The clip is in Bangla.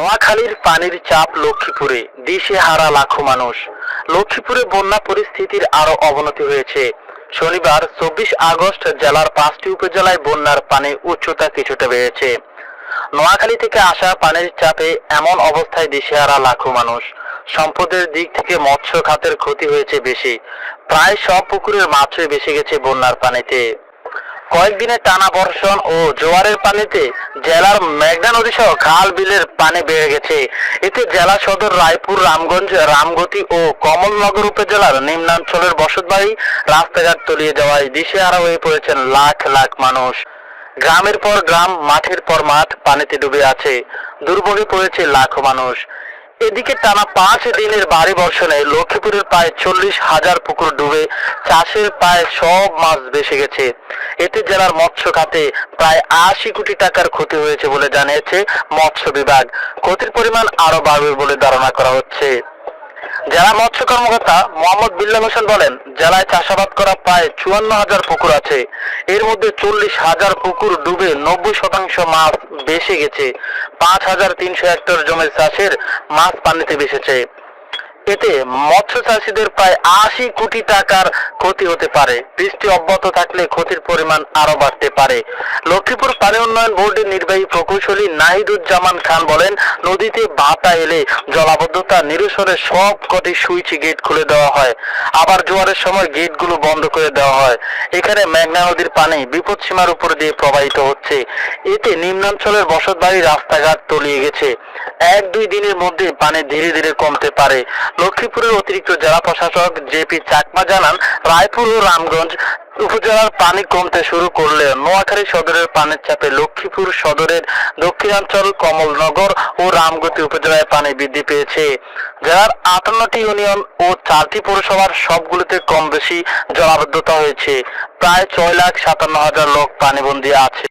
নোয়াখালীর পানির চাপ লক্ষ্মীপুরে, দিশে হারা লাখো মানুষ। লক্ষ্মীপুরে বন্যা পরিস্থিতির আরও অবনতি হয়েছে। শনিবার চব্বিশ আগস্ট জেলার পাঁচটি উপজেলায় বন্যার পানি উচ্চতা কিছুটা বেড়েছে। নোয়াখালী থেকে আসা পানির চাপে এমন অবস্থায় দিশেহারা লাখো মানুষ। সম্পদের দিক থেকে মৎস্য খাতের ক্ষতি হয়েছে বেশি। প্রায় সব পুকুরের মাছই বেশি গেছে বন্যার পানিতে। কয়েকদিনের টানা বর্ষণ ও জোয়ারের পানিতে জেলার মেঘনা নদী সহ খাল বিলের পানি বেড়ে গেছে। এতে জেলা সদর রায়পুর, রামগঞ্জ, রামগতি ও কমলনগর উপজেলার নিম্নাঞ্চলের বসতবাড়ি রাস্তাঘাট তলিয়ে যাওয়ায় দিশে দিশেহারা হয়ে পড়েছেন লাখ লাখ মানুষ। গ্রামের পর গ্রাম, মাঠের পর মাঠ পানিতে ডুবে আছে। দুর্ভোগে পড়েছে লাখো মানুষ। এদিকে টানা পাঁচ দিনের ভারী বর্ষণে লক্ষ্মীপুরের প্রায় চল্লিশ হাজার পুকুর ডুবে চাষের প্রায় সব মাছ ভেসে গেছে। এতে জেলার মৎস্য খাতে প্রায় আশি কোটি টাকার ক্ষতি হয়েছে বলে জানিয়েছে মৎস্য বিভাগ। ক্ষতির পরিমাণ আরও বাড়বে বলে ধারণা করা হচ্ছে। জেলা মৎস্য কর্মকর্তা মোহাম্মদ বিল্লাল হোসেন বলেন, জেলায় চাষাবাদ করা প্রায় চুয়ান্ন হাজার পুকুর আছে। এর মধ্যে চল্লিশ হাজার পুকুর ডুবে নব্বই শতাংশ মাছ বেসে গেছে। পাঁচ হাজার তিনশো হেক্টর জমির চাষের মাছ পানিতে ভেসেছে। এতে মৎস্য চাষীদের প্রায় আশি কোটি টাকার ক্ষতি হতে পারে। বৃষ্টি অব্যাহত থাকলে ক্ষতির পরিমাণ আরও বাড়তে পারে। লক্ষ্মীপুর পানি উন্নয়ন বোর্ডের নির্বাহী প্রকৌশলী নাহিদুজ্জামান খান বলেন, নদীতে বাতা এলে জলাবদ্ধতা নিরসনে সব কটি সুইচ গেট খুলে দেওয়া হয়। আবার জোয়ারের সময় গেটগুলো বন্ধ করে দেওয়া হয়। এখানে মেঘনা নদীর পানি বিপদ সীমার উপর দিয়ে প্রবাহিত হচ্ছে। এতে নিম্নাঞ্চলের বসতবাড়ি, রাস্তাঘাট তলিয়ে গেছে। এক দুই দিনের মধ্যে পানি ধীরে ধীরে কমতে পারে। লক্ষ্মীপুরের অতিরিক্ত জেলা প্রশাসক জেপি চাকমা জানান, রায়পুর ও রামগঞ্জ উপজেলার পানি কমতে শুরু করলে নোয়াখালী সদরের পানির চাপে লক্ষ্মীপুর সদরের দক্ষিণাঞ্চল, কমলনগর ও রামগতি উপজেলায় পানি বৃদ্ধি পেয়েছে। জেলার আটান্নটি ইউনিয়ন ও চারটি পৌরসভার সবগুলিতে কম বেশি জলাবদ্ধতা হয়েছে। প্রায় ছয় লাখ সাতান্ন হাজার লোক পানিবন্দী আছে।